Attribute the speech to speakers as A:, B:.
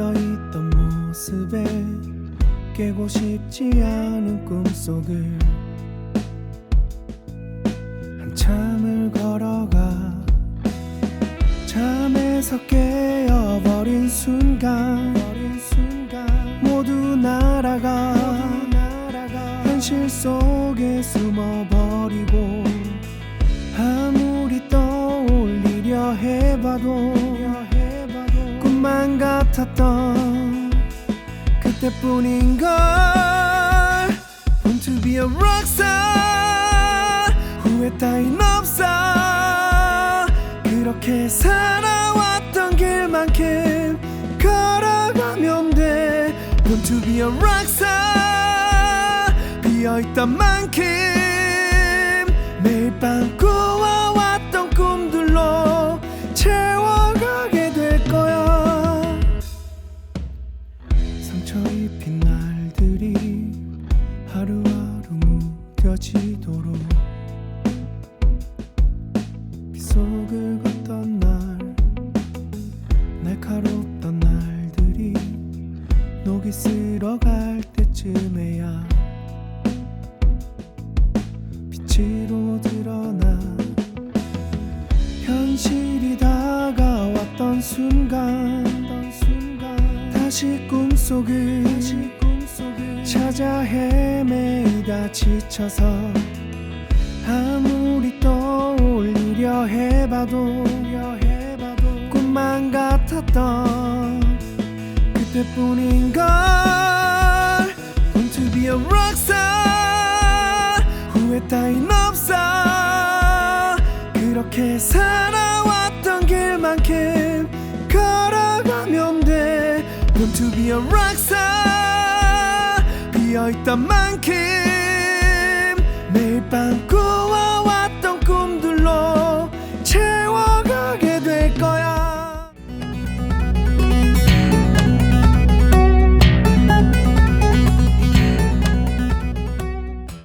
A: 떠있던 모습에 깨고 싶지 않은 꿈속을 한참을 걸어가 잠에서 깨어버린 순간 모두 날아가. 현실 속에 숨어버리고 같았던 그때뿐인 걸. Want to be a rockstar 후회 따윈 없어. 그렇게 살아왔던 길만큼 걸어가면 돼. Want to be a rockstar 비어있던 만큼 매일 밤 하루하루 무뎌지도록 빗속을 걷던 날 날카롭던 날들이 녹이 쓸어갈 때쯤에야 빛으로 드러나 현실이 다가왔던 순간 다시 꿈속을 찾아 헤매이다 지쳐서 아무리 떠올리려 해봐도 꿈만 같았던 그때뿐인걸. Want to be a rockstar 후회 따윈 없어. 그렇게 살아왔던 길만큼 걸어가면 돼. Want to be a rockstar 비어있던 만큼 매일 밤 꿈